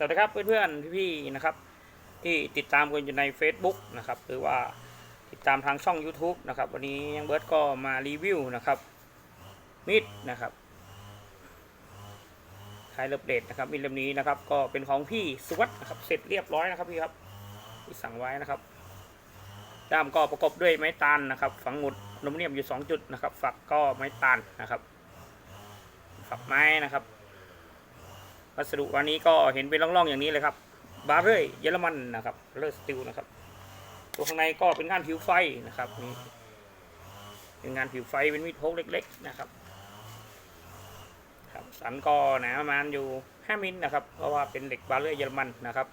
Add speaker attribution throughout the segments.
Speaker 1: สวัสดีครับเพื่อนๆพี่ๆนะครับ ที่ติดตามกันอยู่ใน Facebook นะครับหรือว่าติดตามทางช่อง YouTube นะครับ วันนี้ยังเบิร์ดก็มารีวิวนะครับมีดนะครับไทยเลิฟเดทนะครับมีดเล่มนี้นะครับก็เป็นของพี่สวัสดนะครับเสร็จเรียบร้อยนะครับพี่ครับที่สั่งไว้นะครับด้ามก็ประกอบด้วยไม้ตาลนะครับ ฝังหมุดอลูมิเนียมอยู่ 2 จุดนะครับ ฝักก็ไม้ตาลนะครับ ฝักไม้นะครับ วัสดุวันนี้ก็เห็นเป็นร่องๆอย่างนี้เลยครับ บาเร่เยอรมันนะครับเลอร์สติลนะครับ ตัวข้างในก็เป็นงานผิวไฟนะครับนี่เป็นงานผิวไฟเป็นมีดพกเล็ก ๆ นะครับครับสันก็หนาประมาณอยู่ 5 มิลนะครับ เพราะว่าเป็นเหล็กบาเร่เยอรมันนะครับ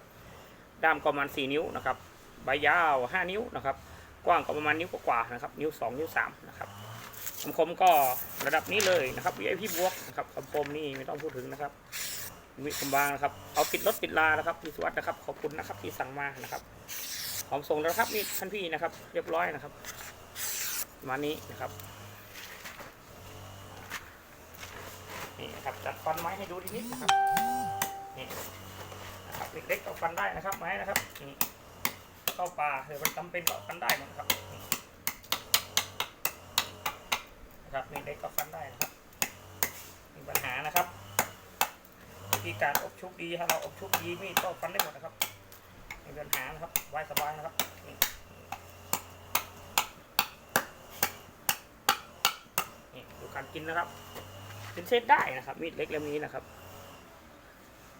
Speaker 1: ด้ามก็ประมาณ 4 นิ้วนะครับใบยาว 5 นิ้วนะครับ กว้างก็ประมาณนิ้วกว่าๆนะครับ นิ้ว 2 นิ้ว 3 นะครับคำคมก็ระดับนี้เลยนะครับ VIP บวกนะครับคำคมนี่ไม่ต้องพูดถึงนะครับ มีคำบางนะครับ เอาติดรถติดลานะครับพี่สวัสด์นะครับ ขอบคุณนะครับที่สั่งมานะครับพร้อมส่งแล้วนะครับนี่ท่านพี่นะครับ เรียบร้อยนะครับมานี้นะครับนี่นะครับจัดฟันไม้ให้ดูนิดนะครับนี่นะครับเล็กๆก็ฟันได้นะครับไม้นะครับนี่เข้าป่าเดี๋ยวมันจำเป็นก็ฟันได้หมดนะครับนี่นะครับนี่เล็กก็ฟันได้นะครับ มีปัญหานะครับ วิ ธีการอบชุบดีถ้าเราอบชุบดีมีดก็ฟันได้หมดนะครับไม่มีปัญหานะครับสบายสบายนะครับนี่นี่ดูการกินนะครับเป็นเซตได้นะครับ มีดเล็กเล่มนี้นะครับ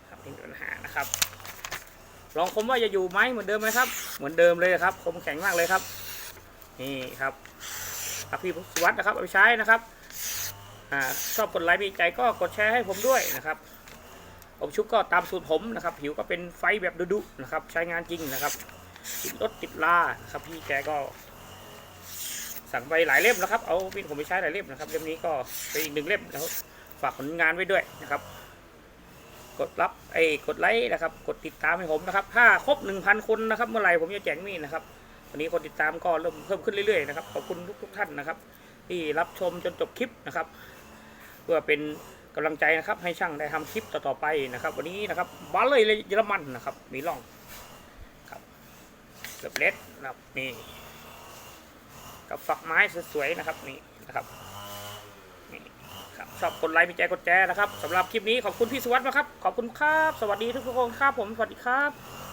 Speaker 1: ครับไม่มีปัญหานะครับ ลองคมว่าจะอยู่ไหมเหมือนเดิมไหมครับ เหมือนเดิมเลยครับ คมแข็งมากเลยครับ นี่ครับครับพี่สุวัสดิ์นะครับเอาไปใช้นะครับอ่าชอบกดไลค์มีใจก็กดแชร์ให้ผมด้วยนะครับ อบชุบก็ตามสูตรผมนะครับ ผิวก็เป็นไฟแบบดุๆนะครับ ใช้งานจริงนะครับ ติดรถติดลานะครับพี่แกก็ สั่งไปหลายเล่มนะครับ เอาพี่ผมไปใช้หลายเล่มนะครับ เล่มนี้ก็เป็นอีกหนึ่งเล่มนะครับฝากผลงานไว้ด้วยนะครับ กดรับไอ้กดไลค์นะครับ กดติดตามให้ผมนะครับ ถ้าครบหนึ่งพันคนนะครับ เมื่อไหร่ผมจะแจกมีดนะครับวันนี้คนติดตามก็เริ่มเพิ่มขึ้นเรื่อยๆนะครับ ขอบคุณทุกๆท่านนะครับ ที่รับชมจนจบคลิปนะครับ เพื่อเป็น กำลังใจนะครับให้ช่างได้ทำคลิปต่อๆไปนะครับ วันนี้นะครับบาเลยเยอรมันนะครับ มีร่องครับเกือบเล็ดนะครับนี่กับฝักไม้สวยๆนะครับนี่นะครับนี่ครับชอบกดไลค์มีใจกดแจนะครับสำหรับคลิปนี้ขอบคุณพี่สุวัสดิ์นะครับ ขอบคุณครับ สวัสดีทุกๆคนครับผมสวัสดีครับ